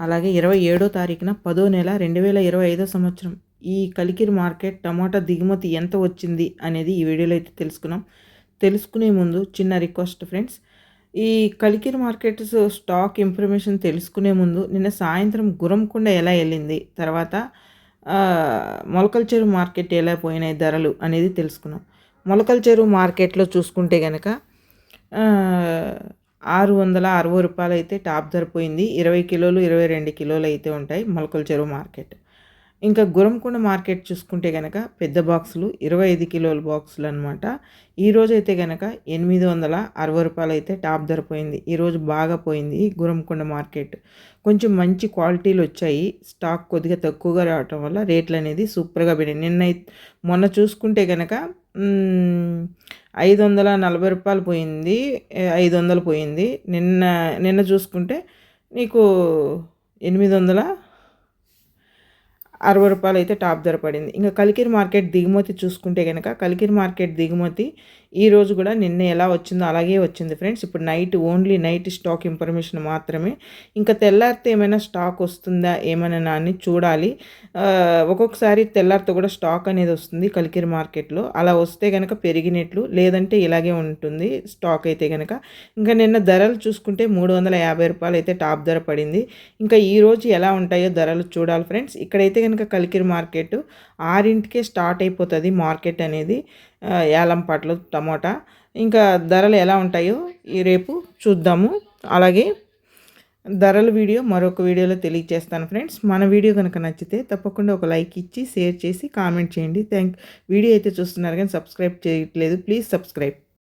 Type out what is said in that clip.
అలాగే ఇరవై ఏడో తారీఖున పదో నెల రెండు వేల ఇరవై ఐదో సంవత్సరం ఈ కలికిరి మార్కెట్ టమాటా దిగుమతి ఎంత వచ్చింది అనేది ఈ వీడియోలో అయితే తెలుసుకున్నాం. తెలుసుకునే ముందు చిన్న రిక్వెస్ట్ ఫ్రెండ్స్ ఈ కలికిరి మార్కెట్స్ స్టాక్ ఇన్ఫర్మేషన్ తెలుసుకునే ముందు నిన్న సాయంత్రం గురంకొండ ఎలా వెళ్ళింది తర్వాత మొలకల చెరువు మార్కెట్ ఎలా పోయినాయి ధరలు అనేది తెలుసుకున్నాం. మొలకల చెరువు మార్కెట్లో చూసుకుంటే కనుక ఆరు వందల అరవై రూపాయలు అయితే టాప్ ధర పోయింది ఇరవై కిలోలు ఇరవై రెండు కిలోలు అయితే ఉంటాయి మొలకల చెరువు మార్కెట్. ఇంకా గురంకొండ మార్కెట్ చూసుకుంటే కనుక పెద్ద బాక్సులు ఇరవై ఐదు కిలోల బాక్సులు అనమాట ఈరోజు అయితే కనుక ఎనిమిది వందల అరవై రూపాయలు అయితే టాప్ ధర పోయింది ఈరోజు బాగా పోయింది గురంకొండ మార్కెట్. కొంచెం మంచి క్వాలిటీలు వచ్చాయి. స్టాక్ కొద్దిగా తక్కువగా రావటం వల్ల రేట్లు అనేది సూపర్గా పెరిగాయి. నిన్న మొన్న చూసుకుంటే కనుక ఐదు వందల నలభై రూపాయలు పోయింది. ఐదు వందలు పోయింది. నిన్న నిన్న చూసుకుంటే నీకు ఎనిమిది వందల అరవై రూపాయలు అయితే టాప్ ధర పడింది. ఇంకా కలికిరి మార్కెట్ దిగుమతి చూసుకుంటే కనుక కలికిరి మార్కెట్ దిగుమతి ఈ రోజు కూడా నిన్న ఎలా వచ్చిందో అలాగే వచ్చింది ఫ్రెండ్స్. ఇప్పుడు night only night stock information మాత్రమే. ఇంకా తెల్లారితే ఏమైనా స్టాక్ వస్తుందా ఏమైనా అని చూడాలి. ఒక్కొక్కసారి తెల్లారితో కూడా స్టాక్ అనేది వస్తుంది కలికిరి మార్కెట్లో. అలా వస్తే కనుక పెరిగినట్లు లేదంటే ఇలాగే ఉంటుంది స్టాక్ అయితే కనుక ఇంకా నిన్న ధరలు చూసుకుంటే మూడు వందల యాభై రూపాయలు అయితే టాప్ ధర పడింది. ఇంకా ఈరోజు ఎలా ఉంటాయో ధరలు చూడాలి ఫ్రెండ్స్. ఇక్కడైతే కనుక కలికిరి మార్కెట్ ఆరింటికే స్టార్ట్ అయిపోతుంది మార్కెట్ అనేది ఏలంపాట్లు టమోటా. ఇంకా ధరలు ఎలా ఉంటాయో ఈ రేపు చూద్దాము. అలాగే ధరల వీడియో మరొక వీడియోలో తెలియజేస్తాను ఫ్రెండ్స్. మన వీడియో కనుక నచ్చితే తప్పకుండా ఒక లైక్ ఇచ్చి షేర్ చేసి కామెంట్ చేయండి. థ్యాంక్ వీడియో అయితే చూస్తున్నారు కానీ సబ్స్క్రైబ్ చేయట్లేదు. Please subscribe.